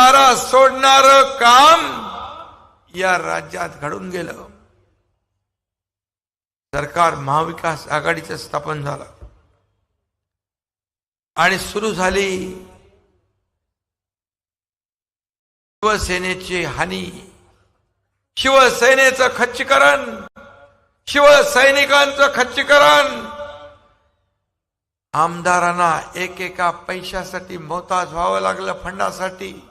दारा सोडणार काम या राज्यात घडून गेलं. सरकार महाविकास आघाडीचं स्थापन झालं. आणि सुरू झाली शिवसेनेची हानी. शिवसेनेचं खच्चीकरण शिवसैनिकांचं खच्चीकरण. आमदारांना एक एका पैशासाठी मोताज व्हावं लागलं फंडासाठी.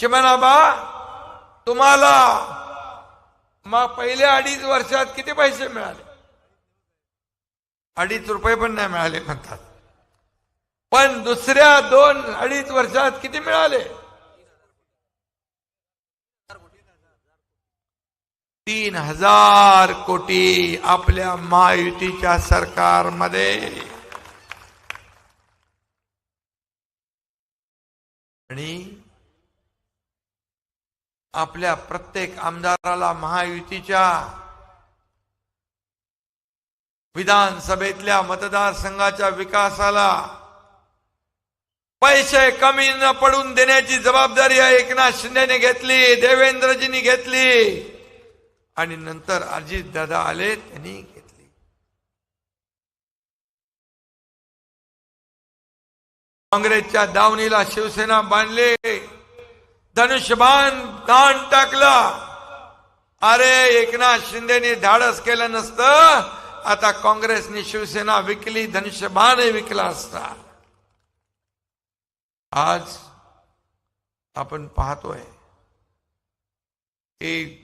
चिमणाबा तुम्हाला मग पहिल्या अडीच वर्षात किती पैसे मिळाले? अडीच रुपये पण नाही मिळाले म्हणतात. पण दुसऱ्या दोन अडीच वर्षात किती मिळाले? तीन हजार कोटी आपल्या महायुतीच्या सरकारमध्ये. आणि आपल्या प्रत्येक आमदाराला महायुतीच्या विधानसभेतल्या मतदारसंघाच्या विकासाला पैसे कमी न पडून देण्याची जबाबदारी एकनाथ शिंदेने घेतली देवेंद्रजींनी घेतली आणि नंतर अजित दादा आले त्यांनी घेतली. काँग्रेसच्या दावणीला शिवसेना बांधले. धनुष्यबाण दान टाकला. अरे एकनाथ शिंदेनी धाडस केलं नसतं. आता काँग्रेसने शिवसेना विकली धनुष्यबाणही विकला असता. आज आपण पाहतोय की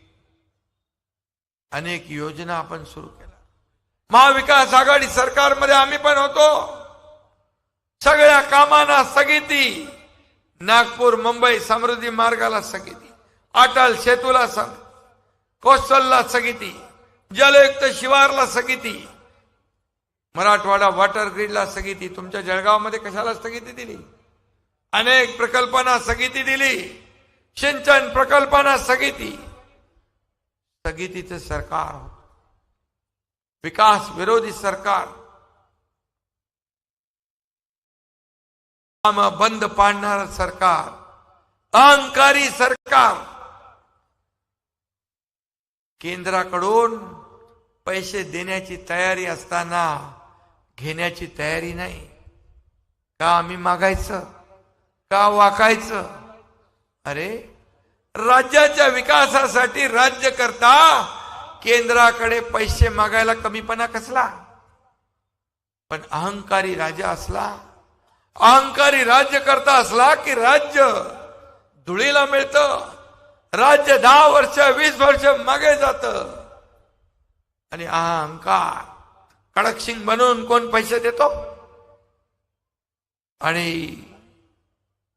अनेक योजना आपण सुरू केल्या. महाविकास आघाडी सरकारमध्ये आम्ही पण होतो. सगळ्या कामांना स्थगिती. नागपूर मुंबई समृद्धी मार्गाला स्थगिती. अटल सेतूला कोस्टलला स्थगिती. जलयुक्त शिवारला स्थगिती. मराठवाडा वॉटर ग्रीडला स्थगिती. तुमच्या जळगावमध्ये कशाला स्थगिती दिली? अनेक प्रकल्पांना स्थगिती दिली. सिंचन प्रकल्पांना स्थगिती. स्थगितीचं सरकार विकास विरोधी सरकार. काम बंद पाडणार सरकार अहंकारी सरकार. केंद्राकडून पैसे देण्याची तयारी असताना घेण्याची तयारी नाही. का आम्ही मागायचं? का वाकायचं? अरे राज्याच्या विकासासाठी राज्य करता केंद्राकडे पैसे मागायला कमीपणा कसला? पण अहंकारी राजा असला अहंकारी राज्य करता असला की राज्य धुळीला मिळतं. राज्य दहा वर्ष वीस वर्ष मागे जात. आणि अहंकार कडकसिंग बनवून कोण पैसे देतो? आणि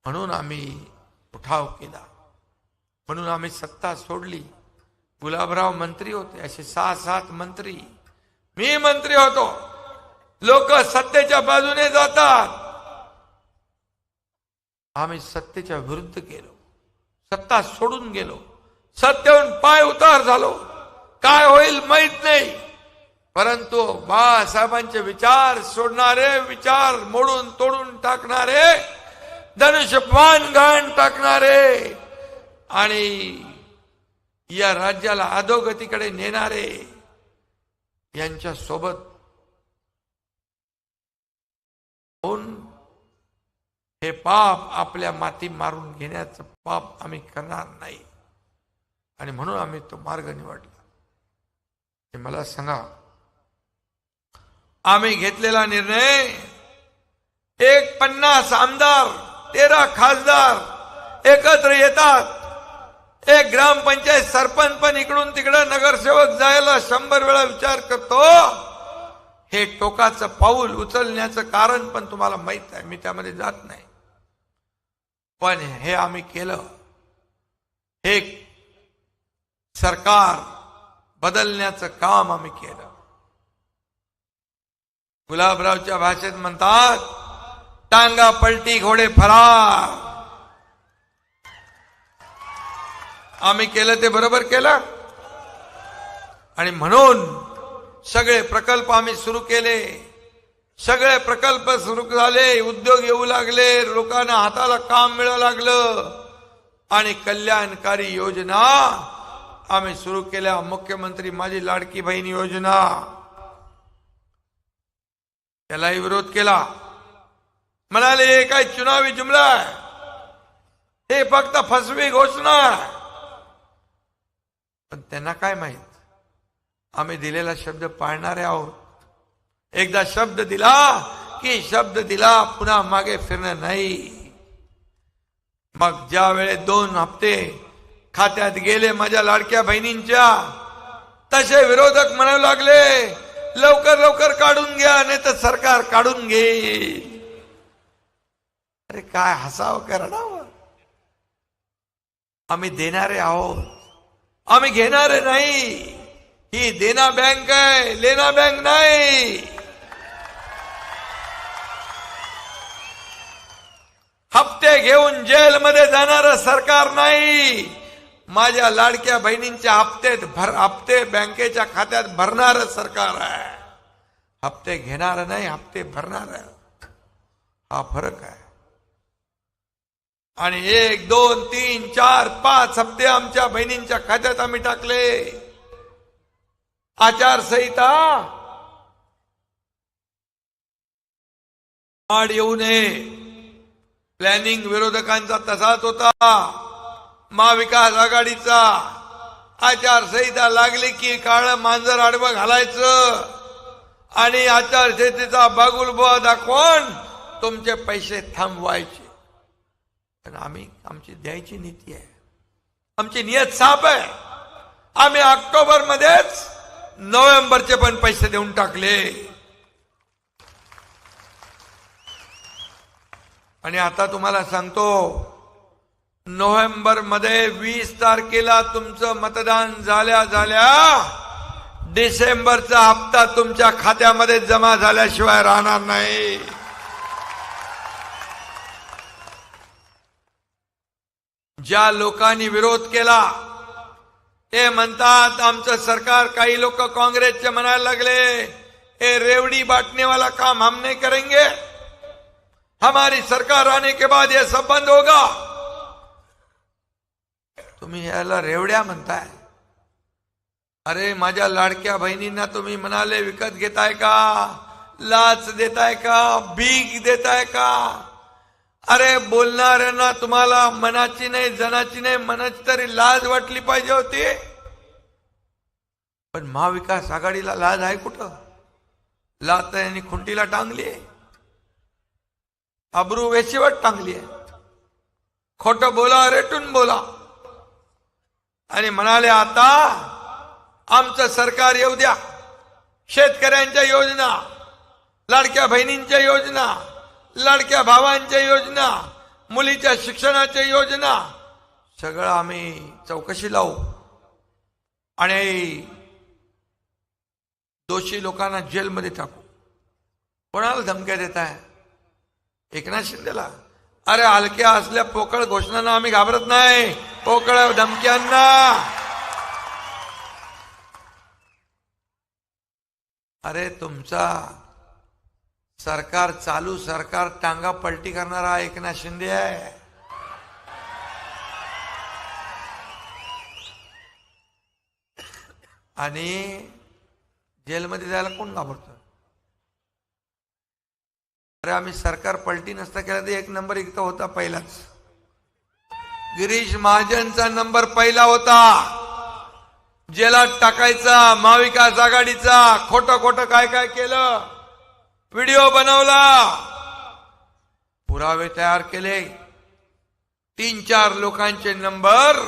म्हणून आम्ही उठाव केला. म्हणून आम्ही सत्ता सोडली. गुलाबराव मंत्री होते असे सहा सात मंत्री. मी मंत्री होतो. लोक सत्तेच्या बाजूने जातात. आम्ही सत्तेच्या विरुद्ध गेलो. सत्ता सोडून गेलो. सत्तेहून पाय उतार झालो. काय होईल माहीत नाही. परंतु बाळासाहेबांचे विचार सोडणारे विचार मोडून तोडून टाकणारे धनुष्यपान घाण टाकणारे आणि या राज्याला अधोगतीकडे नेणारे यांच्या सोबत होऊन हे पाप आपल्या माती मारून घेण्याचं पाप आम्ही करणार नाही. आणि म्हणून आम्ही तो मार्ग निवडला. हे मला सांगा. आम्ही घेतलेला निर्णय एक पन्नास आमदार तेरा खासदार एकत्र येतात. एक ग्रामपंचायत सरपंच पण इकडून तिकडं नगरसेवक जायला शंभर वेळा विचार करतो. हे टोकाचं पाऊल उचलण्याचं कारण पण तुम्हाला माहीत आहे. मी त्यामध्ये जात नाही. पण हे आम्ही केलं. हे सरकार बदलण्याचं काम आम्ही केलं. गुलाबरावच्या भाषेत म्हणतात टांगा पलटी घोडे फरार. आम्ही केलं ते बरोबर केलं? आणि म्हणून सगळे प्रकल्प आम्ही सुरू केले. सगळे प्रकल्प सुरू झाले उद्योग येऊ लागले लोकांना हाताला काम मिळू लागलं. आणि कल्याणकारी योजना आम्ही सुरू केल्या. मुख्यमंत्री माझी लाडकी बहीण योजना. त्यालाही विरोध केला. म्हणाले हे काय चुनावी जुमला आहे? हे फक्त फसवी घोषणा पण त्यांना काय माहीत? आम्ही दिलेला शब्द पाळणारे आहोत. एकदा शब्द दिला की शब्द दिला पुन्हा मागे फिरणं नाही. मग ज्या वेळेस दोन हप्ते खात्यात गेले माझ्या लाडक्या बहिणींच्या तसे विरोधक म्हणू लागले लवकर लवकर काढून घ्या नाही तर सरकार काढून घेईल. अरे काय हसावं करणावं आम्ही देणारे आहोत. आम्ही घेणारे नाही. ही देना बँक आहे लेना बँक नाही. हप्ते घेऊन जेलमध्ये जाणार सरकार नाही. माझ्या लाडक्या बहिणींच्या हप्तेत भर हप्ते बँकेच्या खात्यात भरणार सरकार आहे. हप्ते घेणार नाही हप्ते भरणार हा फरक आहे. आणि एक दोन तीन चार पाच हप्ते आमच्या बहिणींच्या खात्यात आम्ही टाकले. आचारसंहिता. आड येऊ नये. प्लॅनिंग विरोधकांचा तसाच होता. महाविकास आघाडीचा आचारसंहिता लागली की काळ मांजर आडवं घालायचं. आणि आचारसंहितेचा बागुलबुवा दाखवून तुमचे पैसे थांबवायचे. पण आम्ही आमची द्यायची नीती आहे. आमची नियत साफ आहे. आम्ही ऑक्टोबर मध्येच नोव्हेंबरचे पण पैसे देऊन टाकले. आणि आता तुम्हाला सांगतो नोव्हेंबरमध्ये वीस तारखेला तुमचं मतदान झाल्या झाल्या डिसेंबरचा हप्ता तुमच्या खात्यामध्ये जमा झाल्याशिवाय राहणार नाही. ज्या लोकांनी विरोध केला ते म्हणतात आमचं सरकार काही लोक काँग्रेसचे म्हणायला लागले हे रेवडी बाटणेवाला काम हम नाही करेंगे. हमारी सरकार आने के बाद ये सब बंद होगा। तुम्ही याला रेवड्या म्हणताय अरे माझ्या लाडक्या बहिणींना तुम्ही म्हणाले विकत घेताय का? लाच देताय का? भीक देताय का? अरे बोलणाऱ्यांना तुम्हाला मनाची नाही जनाची नाही मनाची तरी लाज वाटली पाहिजे होती. पण महाविकास आघाडीला लाज आहे कुठं? लाज यांनी खुंटीला टांगली आहे. अब्रू वेशीवर टांगली आहे. खोट बोला रेटून बोला. आणि म्हणाले आता आमचं सरकार येऊ द्या. शेतकऱ्यांच्या योजना लाडक्या बहिणींच्या योजना लाडक्या भावांच्या योजना मुलीच्या शिक्षणाच्या योजना सगळं आम्ही चौकशी लावू. आणि दोषी लोकांना जेलमध्ये टाकू. कोणाला धमक्या देत आहे एकनाथ शिंदेला. अरे हलक्या असल्या पोकळ घोषणांना आम्ही घाबरत नाही. पोकळ धमक्यांना. अरे तुमचा सरकार चालू सरकार टांगा पलटी करणारा एकनाथ शिंदे आहे. आणि जेलमध्ये जायला कोण घाबरतो? अरे आम्ही सरकार पलटी नसता केला तर एक नंबर इथं होता पहिलाच. गिरीश महाजनचा नंबर पहिला होता. जेलात टाकायचा महाविकास आघाडीचा खोट खोट काय काय केलं? व्हिडिओ बनवला. पुरावे तयार केले. तीन चार लोकांचे नंबर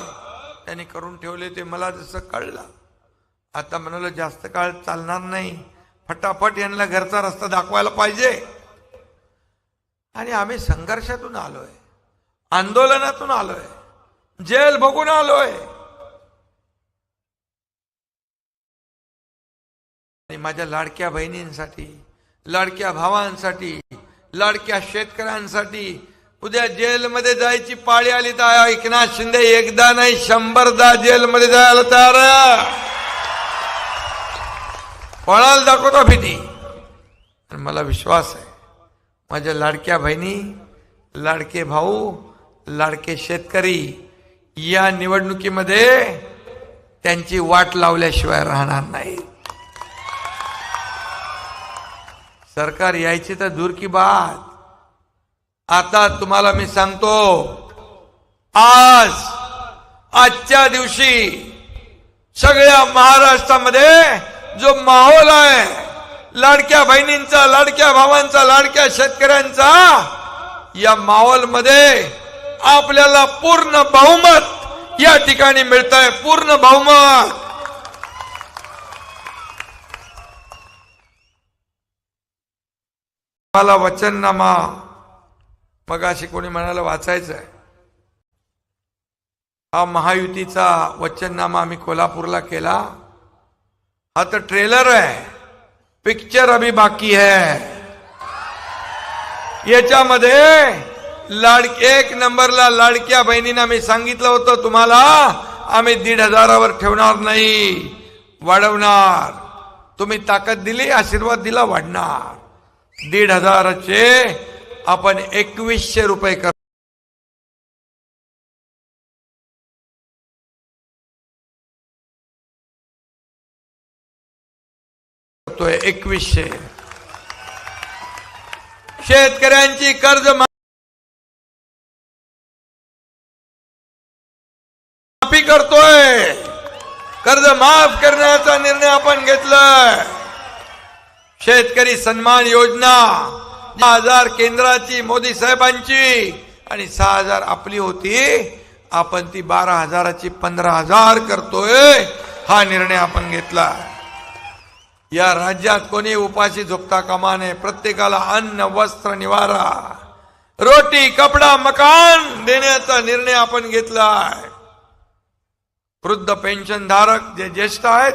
त्यांनी करून ठेवले ते मला जसं कळलं. आता म्हणाल जास्त काळ चालणार नाही. फटाफट यांना घरचा रस्ता दाखवायला पाहिजे. आणि आम्ही संघर्षातून आलोय. आंदोलनातून आलोय. जेल बघून आलोय. आणि माझ्या लाडक्या बहिणींसाठी लाडक्या भावांसाठी लाडक्या शेतकऱ्यांसाठी उद्या जेलमध्ये जायची पाळी आली तर एकनाथ शिंदे एकदा नाही शंभरदा जेलमध्ये जायला तयार आहे. कोणाला दाखवतो भीती. आणि मला विश्वास आहे. माझ्या लाडक्या बहिणी लाडके भाऊ लाडके शेतकरी या निवडणुकीमध्ये त्यांची वाट लावल्याशिवाय राहणार नाही. सरकार यायची तर दूर की बात आता तुम्हाला मी सांगतो आज आजच्या दिवशी सगळ्या महाराष्ट्रामध्ये जो माहोल आहे लाडक्या बहिणींचा लाडक्या भावांचा लाडक्या शेतकऱ्यांचा या माहोलमध्ये आपल्याला पूर्ण बहुमत या ठिकाणी मिळत आहे पूर्ण बहुमत. मला वचननामा मग अशी कोणी म्हणाला वाचायचं आहे हा महायुतीचा वचननामा आम्ही कोल्हापूरला केला. हा तर ट्रेलर आहे. पिक्चर अभी बाकी है। याच्यामध्ये लाड एक नंबरला लाडक्या बहिणींना मी सांगितलं होतं तुम्हाला आम्ही दीड हजारावर ठेवणार नाही वाढवणार. तुम्ही ताकद दिली आशीर्वाद दिला वाढणार. दीड हजाराचे आपण एकवीसशे रुपये कर करतोय एकवीसशे. शेतकऱ्यांची कर्ज माफी करतोय. कर्ज माफ करण्याचा निर्णय आपण घेतलाय. शेतकरी सन्मान योजना दहा हजार केंद्राची मोदी साहेबांची आणि सहा हजार आपली होती. आपण ती बारा हजाराची पंधरा हजार करतोय. हा निर्णय आपण घेतला या राज्यात कोणी उपाशी झोपता कामा नये प्रत्येकाला अन्न वस्त्र निवारा. रोटी कपडा मकान देण्याचा निर्णय आपण घेतलाय वृद्ध पेन्शन धारक जे ज्येष्ठ आहेत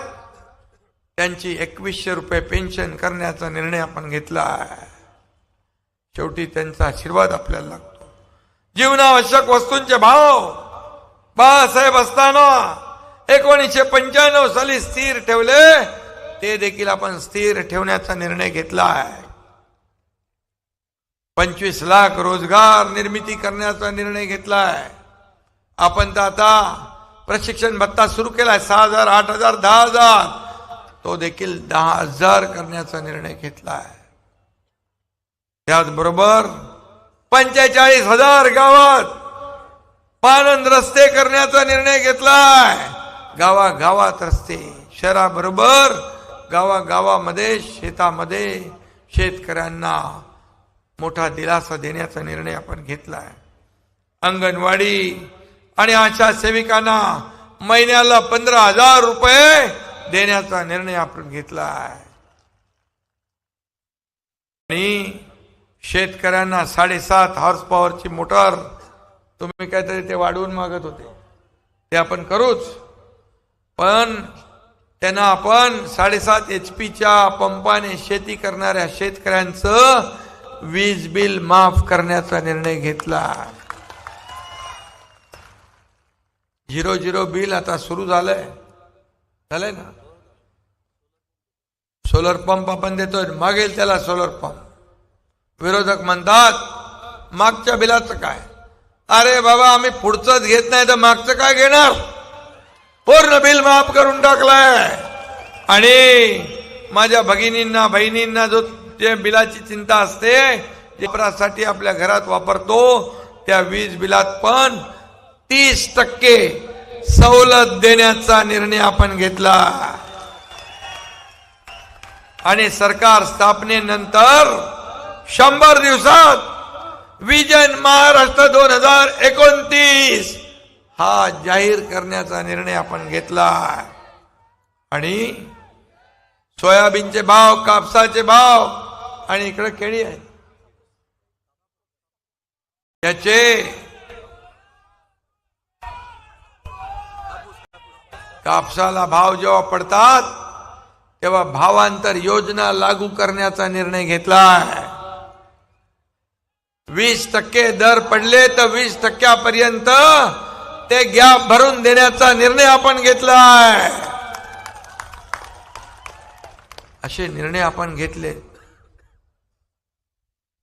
त्यांची एकवीसशे रुपये पेन्शन करण्याचा निर्णय आपण घेतला आहे. शेवटी त्यांचा आशीर्वाद आपल्याला लागतो. जीवनावश्यक वस्तूंचे भाव. बाळासाहेब असताना एकोणीसशे पंच्याण्णव साली स्थिर ठेवले. ते देखील आपण स्थिर ठेवण्याचा निर्णय घेतला आहे. पंचवीस लाख रोजगार निर्मिती करण्याचा निर्णय घेतला आहे. आपण तर आता प्रशिक्षण भत्ता सुरू केलाय सहा हजार आठ हजार दहा हजार. तो देखील दहा हजार करण्याचा निर्णय घेतला आहे. त्याचबरोबर पंचेचाळीस हजार गावात पानंद रस्ते करण्याचा निर्णय घेतलाय गावागावात रस्ते शहराबरोबर गावागावामध्ये शेतामध्ये शेतकऱ्यांना मोठा दिलासा देण्याचा निर्णय आपण घेतलाय. अंगणवाडी आणि आशा सेविकांना महिन्याला पंधरा हजार रुपये देण्याचा निर्णय आपण घेतला आहे आणि शेतकऱ्यांना साडेसात हॉर्स पॉवरची मोटर तुम्ही काहीतरी ते वाढवून मागत होते. ते आपण करूच. पण त्यांना आपण साडेसात एच पीच्या पंपाने शेती करणाऱ्या शेतकऱ्यांचं वीज बिल माफ करण्याचा निर्णय घेतला. झिरो झिरो बिल आता सुरू झालंय. झालंय ना? सोलर पंप आपण देतोय मागेल त्याला सोलर पंप. विरोधक म्हणतात मागच्या बिलाचं काय? अरे बाबा आम्ही पुढचंच घेत नाही तर मागचं काय घेणार? पूर्ण बिल माफ करून टाकलाय. आणि माझ्या भगिनींना बहिणींना जो ते बिलाची चिंता असते वापरासाठी आपल्या घरात वापरतो त्या वीज बिलात पण तीस टक्के सवलत देण्याचा निर्णय आपण घेतला. आणि सरकार स्थापनेनंतर शंभर दिवसात विजन महाराष्ट्र दोन हजार एकोणतीस हा जाहीर करण्याचा निर्णय आपण घेतला. आणि सोयाबीनचे भाव कापसाचे भाव आणि इकडे केळी आहे. त्याचे कापसाला भाव जेव्हा पडतात तेव्हा भावांतर योजना लागू करण्याचा निर्णय घेतला. वीस टक्के दर पडले तर वीस टक्क्यापर्यंत ते गॅप भरून देण्याचा निर्णय आपण घेतलाय. असे निर्णय आपण घेतले.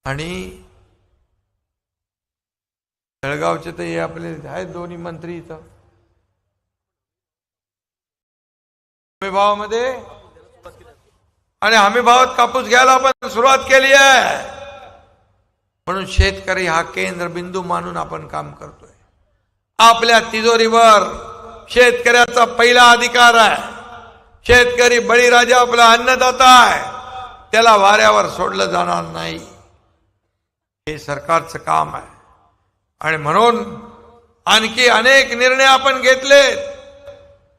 आणि जळगावचे तर हे आपले आहेत दोन्ही मंत्री इथं. हमी भावामध्ये आणि हमी भावात कापूस घ्यायला आपण सुरुवात केली आहे. म्हणून शेतकरी हा केंद्र बिंदू मानून आपण काम करतोय. आपल्या तिजोरीवर शेतकऱ्याचा पहिला अधिकार आहे. शेतकरी बळीराजा आपला अन्नदाता आहे. त्याला वाऱ्यावर सोडलं जाणार नाही. हे सरकारचं काम आहे. आणि म्हणून आणखी अनेक निर्णय आपण घेतलेत.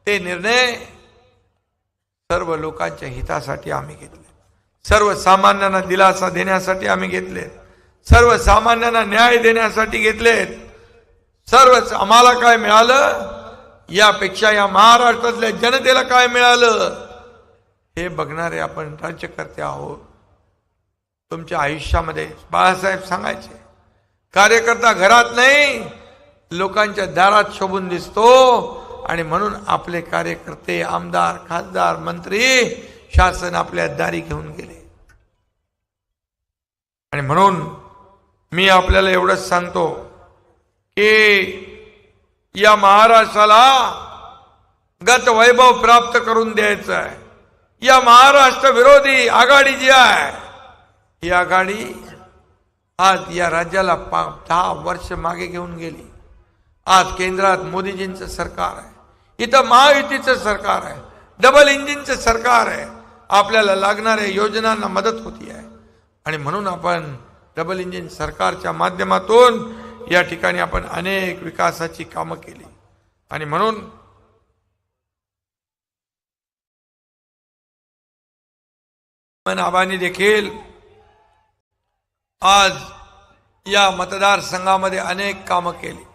ते निर्णय सर्व लोकांच्या हितासाठी आम्ही घेतले. सर्वसामान्यांना दिलासा देण्यासाठी आम्ही घेतले सर्वसामान्यांना न्याय देण्यासाठी घेतलेत. सर्वच आम्हाला काय मिळालं? यापेक्षा या महाराष्ट्रातल्या जनतेला काय मिळालं? हे बघणारे आपण राज्यकर्ते आहोत. तुमच्या आयुष्यामध्ये बाळासाहेब सांगायचे कार्यकर्ता घरात नाही लोकांच्या दारात शोभून दिसतो आणि म्हणून आपले कार्यकर्ते आमदार खासदार मंत्री शासन आपल्या दारी घेऊन गेले. आणि म्हणून मी आपल्याला एवढंच सांगतो की या महाराष्ट्राला गत वैभव प्राप्त करून द्यायचं आहे. या महाराष्ट्र विरोधी आघाडी जी आहे ही आघाडी आज या राज्याला पा दहा वर्ष मागे घेऊन गेली. आज केंद्रात मोदीजींचं सरकार आहे. इथं महायुतीचं सरकार आहे. डबल इंजिनचं सरकार आहे. आपल्याला लागणाऱ्या योजनांना मदत होती आहे. आणि म्हणून आपण डबल इंजिन सरकारच्या माध्यमातून या ठिकाणी आपण अनेक विकासाची कामं केली. आणि म्हणून आबानी देखील आज या मतदारसंघामध्ये अनेक कामं केली.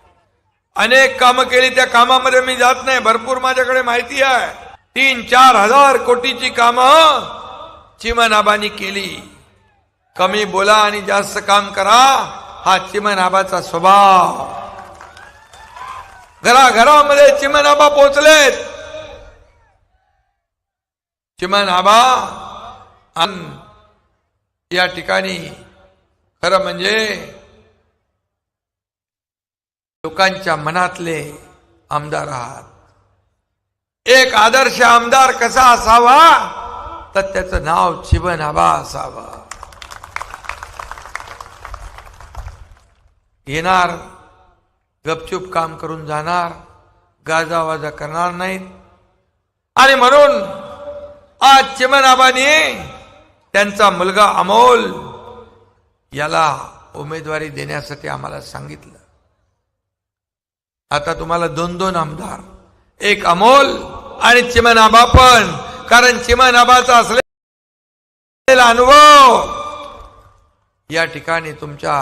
अनेक कामं केली. त्या कामामध्ये मी जात नाही. भरपूर माझ्याकडे माहिती आहे. तीन चार हजार कोटीची कामं चिमन आबानी केली. कमी बोला आणि जास्त काम करा. हा चिमनाबाचा स्वभाव. घराघरामध्ये चिमनाबा पोचलेत चिमनाबा आणि या ठिकाणी खरं म्हणजे लोकांच्या मनातले आमदार आहात. एक आदर्श आमदार कसा असावा? तर त्याचं नाव चिमनाबा असावं. येणार गपचूप काम करून जाणार गाजावाजा करणार नाहीत. आणि म्हणून आज चिमन त्यांचा मुलगा अमोल याला उमेदवारी देण्यासाठी आम्हाला सांगितलं. आता तुम्हाला दोन दोन आमदार एक अमोल आणि चिमन आबा पण. कारण चिमन आबाचा असलेला अनुभव या ठिकाणी तुमच्या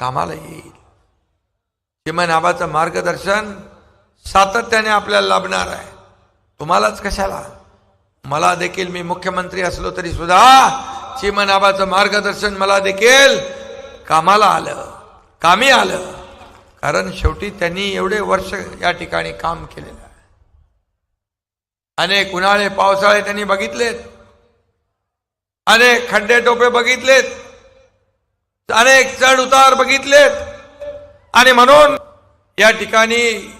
कामाला येईल किमान आबाचं मार्गदर्शन सातत्याने आपल्याला लाभणार आहे. तुम्हालाच कशाला? मला देखील मी मुख्यमंत्री असलो तरी सुद्धा चिमन आबाचं मार्गदर्शन मला देखील कामाला आलं कामी आलं. कारण शेवटी त्यांनी एवढे वर्ष या ठिकाणी काम केलेलं आहे. अनेक उन्हाळे पावसाळे त्यांनी बघितलेत. अनेक खड्डे टोपे बघितलेत. अनेक चढ उतार बघितलेत. आणि म्हणून या ठिकाणी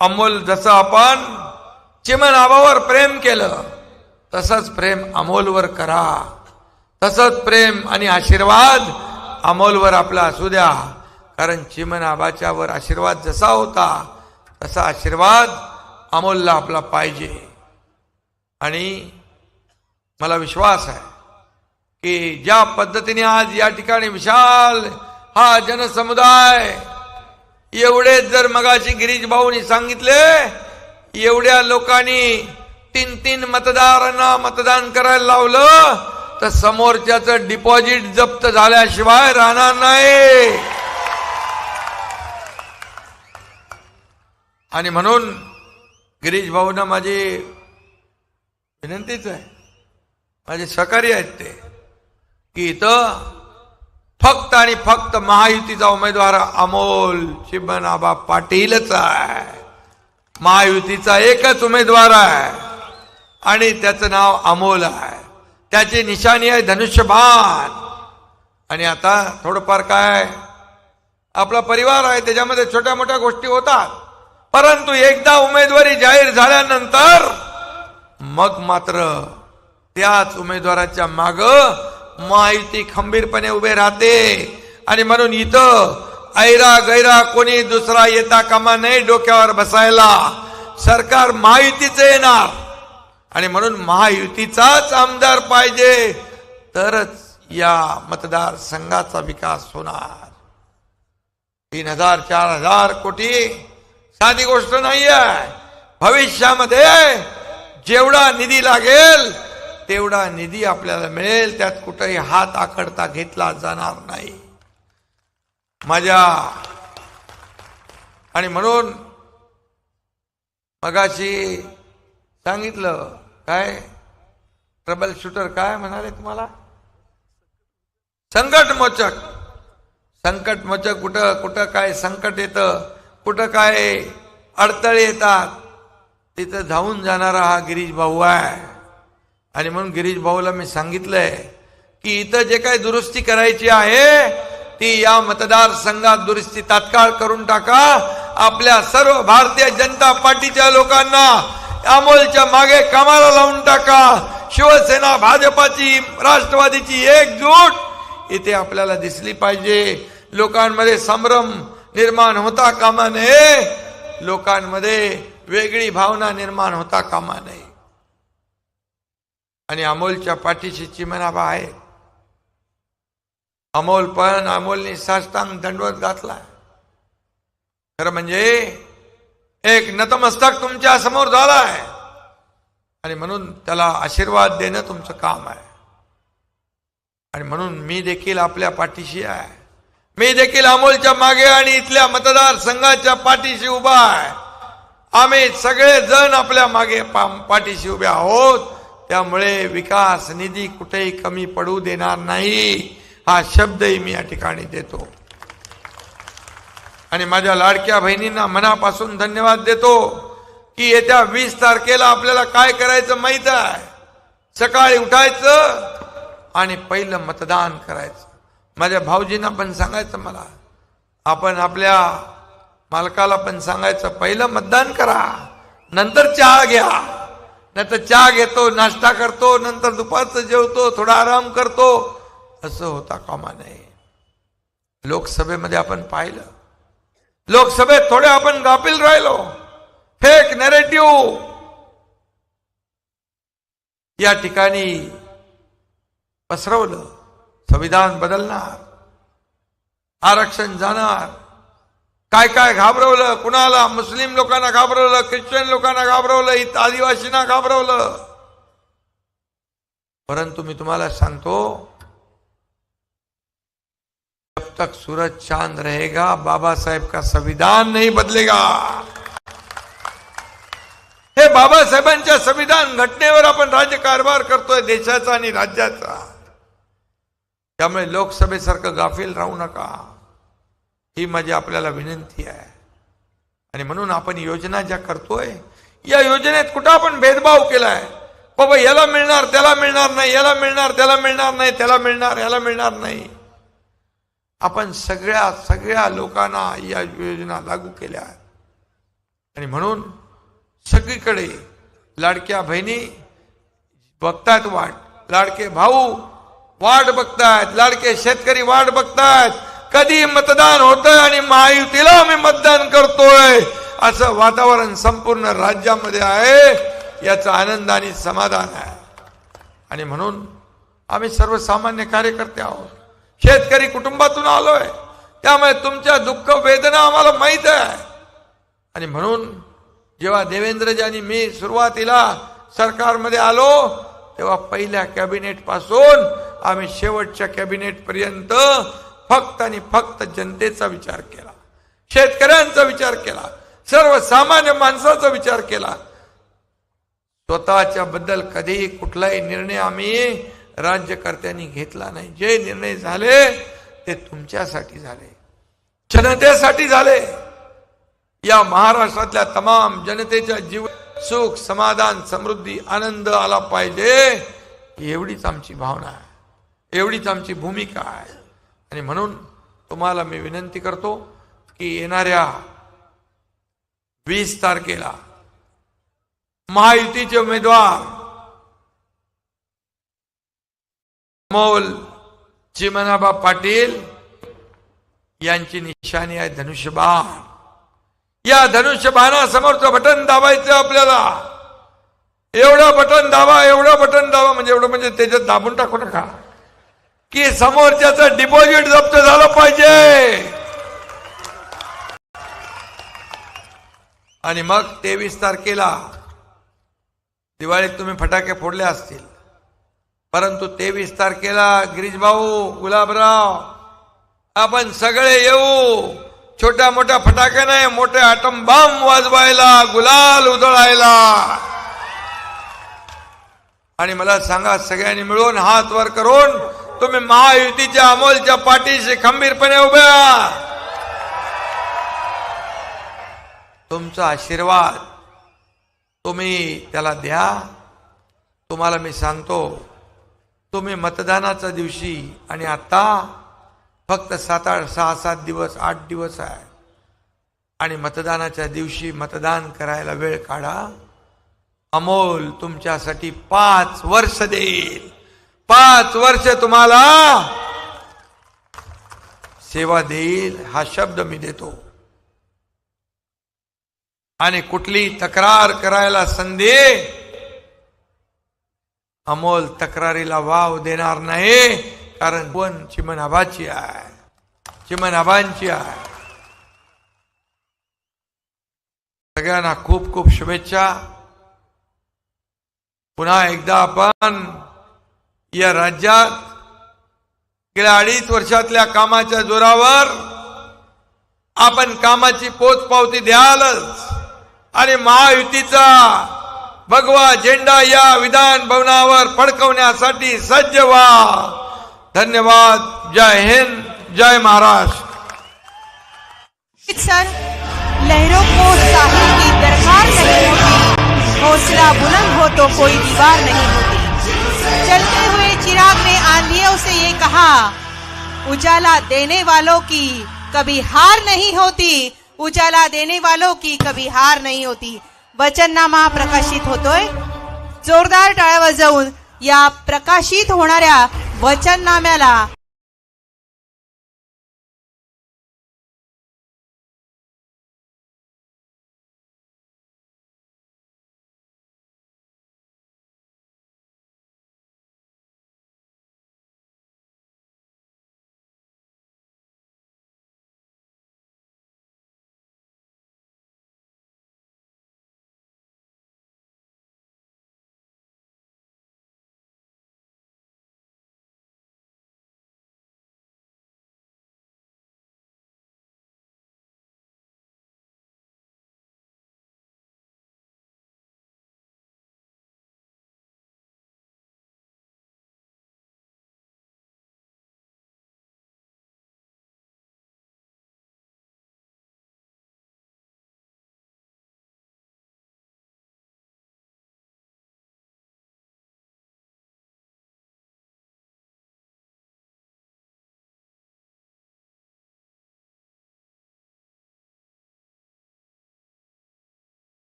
अमोल जसं आपण चिमन आबावर प्रेम केलं तसंच प्रेम अमोलवर करा. तसंच प्रेम आणि आशीर्वाद अमोलवर आपला असू द्या. कारण चिमन आबाच्या वर आशीर्वाद जसा होता तसा आशीर्वाद अमोलला आपला पाहिजे. आणि मला विश्वास आहे की ज्या पद्धतीने आज या ठिकाणी विशाल हा जनसमुदाय एवढेच जर मगाशी गिरीश भाऊनी सांगितले एवढ्या लोकांनी तीन तीन मतदारांना मतदान करायला लावलं तर समोरच्याच डिपॉझिट जप्त झाल्याशिवाय राहणार नाही. आणि म्हणून गिरीश भाऊना माझी विनंतीच आहे माझे सहकारी आहेत ते. की इथं फक्त आणि फक्त महायुतीचा उमेदवार अमोल शिबनाबा पाटीलच आहे. महायुतीचा एकच उमेदवार आहे. आणि त्याचं नाव अमोल आहे. त्याची निशाणी आहे धनुष्यबाण. आणि आता थोडंफार काय आपला परिवार आहे त्याच्यामध्ये छोट्या मोठ्या गोष्टी होतात. परंतु एकदा उमेदवारी जाहीर झाल्यानंतर मग मात्र त्याच उमेदवाराच्या माग महायुती खंबीरपणे उभे राहते. आणि म्हणून इथं ऐरा गैरा कोणी दुसरा येता कामा नाही डोक्यावर बसायला. सरकार महायुतीचं येणार. आणि म्हणून महायुतीचाच आमदार पाहिजे. तरच या मतदारसंघाचा विकास होणार. तीन हजार चार हजार कोटी साधी गोष्ट नाही आहे भविष्यामध्ये जेवढा निधी लागेल तेवढा निधी आपल्याला मिळेल त्यात कुठंही हात आखडता घेतला जाणार नाही. माझ्या आणि म्हणून मगाशी सांगितलं काय? ट्रबल शूटर काय म्हणाले तुम्हाला? संकटमोचक संकटमोचक कुठं कुठं काय संकट येतं कुठं काय अडथळे येतात तिथं धावून जाणारा हा गिरीश भाऊ आहे. आणि म्हणून गिरीश भाऊला मी सांगितलंय की इथं जे काही दुरुस्ती करायची आहे ती या मतदारसंघात दुरुस्ती तात्काळ करून टाका. आपल्या सर्व भारतीय जनता पार्टीच्या लोकांना अमोलच्या मागे कामाला लावून टाका. शिवसेना भाजपाची राष्ट्रवादीची एकजूट इथे आपल्याला दिसली पाहिजे. लोकांमध्ये संभ्रम निर्माण होता कामा नये. लोकांमध्ये वेगळी भावना निर्माण होता कामा नये. आणि अमोलच्या पाठीशी चिमनाबा आहे. अमोल पण अमोलने साष्टांग दंडवत घातला. खरं म्हणजे एक नतमस्तक तुमच्यासमोर झाला आहे आणि म्हणून त्याला आशीर्वाद देणं तुमचं काम आहे. आणि म्हणून मी देखील आपल्या पाठीशी आहे. मी देखील अमोलच्या मागे आणि इथल्या मतदारसंघाच्या पाठीशी उभा आहे. आम्ही सगळे जण आपल्या मागे पा- पाठीशी उभे आहोत. त्यामुळे विकास निधी कुठेही कमी पडू देणार नाही हा शब्दही मी या ठिकाणी देतो. आणि माझ्या लाडक्या बहिणींना मनापासून धन्यवाद देतो की येत्या वीस तारखेला आपल्याला काय करायचं माहीत आहे? सकाळी उठायचं आणि पहिलं मतदान करायचं. माझ्या भाऊजींना पण सांगायचं मला. आपण आपल्या मालकाला पण सांगायचं पहिलं मतदान करा नंतर चहा घ्या. नाहीतर चहा घेतो नाश्ता करतो नंतर दुपारचं जेवतो थोडा आराम करतो. असं होता कामा नये. लोकसभेमध्ये आपण पाहिलं. लोकसभेत थोडे आपण गापील राहिलो. फेक नेरेटिव्ह या ठिकाणी पसरवलं. संविधान बदलणार. आरक्षण जाणार. काय काय घाबरवलं? कुणाला? मुस्लिम लोकांना घाबरवलं? ख्रिश्चन लोकांना घाबरवलं? इथं आदिवासींना घाबरवलं? परंतु मी तुम्हाला सांगतो जब तक सूरज चांद रहेगा बाबा साहेब का संविधान नहीं बदलेगा। हे बाबासाहेबांच्या संविधान घटनेवर आपण राज्यकारभार करतोय देशाचा आणि राज्याचा. त्यामुळे लोकसभेसारखं गाफील राहू नका. ही माझी आपल्याला विनंती आहे. आणि म्हणून आपण योजना ज्या करतोय या योजनेत कुठं आपण भेदभाव केलाय? बाबा याला मिळणार त्याला मिळणार नाही याला मिळणार त्याला मिळणार नाही त्याला मिळणार याला मिळणार नाही. आपण सगळ्या सगळ्या लोकांना या योजना लागू केल्या आहेत. आणि म्हणून सगळीकडे लाडक्या बहिणी बघतायत वाट. लाडके भाऊ वाट बघतायत. लाडके शेतकरी वाट बघतायत. कधी मतदान होतंय आणि महायुतीला आम्ही मतदान करतोय. असं वातावरण संपूर्ण राज्यामध्ये आहे. याचा आनंद आणि समाधान आहे. आणि म्हणून आम्ही सर्वसामान्य कार्यकर्ते आहोत. शेतकरी कुटुंबातून आलोय. त्यामुळे तुमच्या दुःख वेदना आम्हाला माहीत आहे. आणि म्हणून जेव्हा देवेंद्रजी आणि मी सुरुवातीला सरकारमध्ये आलो तेव्हा पहिल्या कॅबिनेटपासून आम्ही शेवटच्या कॅबिनेट पर्यंत फक्त आणि फक्त जनतेचा विचार केला. शेतकऱ्यांचा विचार केला. सर्वसामान्य माणसाचा विचार केला. स्वतःच्या बद्दल कधीही कुठलाही निर्णय आम्ही राज्यकर्त्यांनी घेतला नाही. जे निर्णय झाले ते तुमच्यासाठी झाले. जनतेसाठी झाले. या महाराष्ट्रातल्या तमाम जनतेच्या जीव सुख समाधान समृद्धी आनंद आला पाहिजे एवढीच आमची भावना आहे. एवढीच आमची भूमिका आहे. आणि म्हणून तुम्हाला मी विनंती करतो की येणाऱ्या वीस तारखेला महायुतीचे उमेदवार मौल चिमनाबा पाटील यांची निशाणी आहे धनुष्यबाण. या धनुष्यबाणासमोरचं बटन दाबायचं आपल्याला. एवढं बटन दाबा एवढं बटन दाबा म्हणजे एवढं म्हणजे त्याच्यात दाबून टाकू नका. की समोरच्याचं डिपॉझिट जप्त झालं पाहिजे. आणि मग तेवीस तारखेला दिवाळीत तुम्ही फटाके फोडले असतील. परंतु तेवीस तारखेला गिरीश भाऊ गुलाबराव आपण सगळे येऊ. छोट्या मोठ्या फटाके नाही मोठे आटम बॉम्ब वाजवायला गुलाल उधळायला. आणि मला सांगा सगळ्यांनी मिळून हात वर करून तुम्ही महायुतीच्या अमोलच्या पाठीशी खंबीरपणे उभ्या तुमचा आशीर्वाद तुम्ही त्याला द्या. तुम्हाला मी सांगतो तुम्ही मतदानाच्या दिवशी आणि आता फक्त सात आठ सहा सात दिवस आठ दिवस आहे. आणि मतदानाच्या दिवशी मतदान करायला वेळ काढा. अमोल तुमच्यासाठी पाच वर्ष देईल. पाच वर्ष तुम्हाला सेवा देईल हा शब्द मी देतो. आणि कुठली तक्रार करायला संधी अमोल तक्रारीला वाव देणार नाही कारण पण चिमन आबाची आहे. चिमन आबांची आहे. सगळ्यांना खूप खूप शुभेच्छा. पुन्हा एकदा आपण या राज्यात गेल्या अडीच वर्षातल्या कामाच्या जोरावर आपण कामाची पोचपावती द्यालच. आणि महायुतीचा भगवा झेंडा या विधान भवनावर फडकवण्यासाठी सज्ज व्हा. धन्यवाद. जय हिंद. जय महाराष्ट्र. सर लहरों को साहिल की दरकार नहीं होती। हौसला बुलंद हो तो कोई दीवार नहीं होती। चलते चिराग ने आंधियों से ये कहा उजाला देने वालों की कभी हार नहीं होती उजाला देने वालों की कभी हार नहीं होती। वचननामा प्रकाशित होतोय। जोरदार टाळ्या वाजवून या प्रकाशित होणाऱ्या वचननाम्याला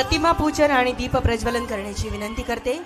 प्रतिमा पूजन आणि दीप प्रज्वलन करण्याची विनंती करते.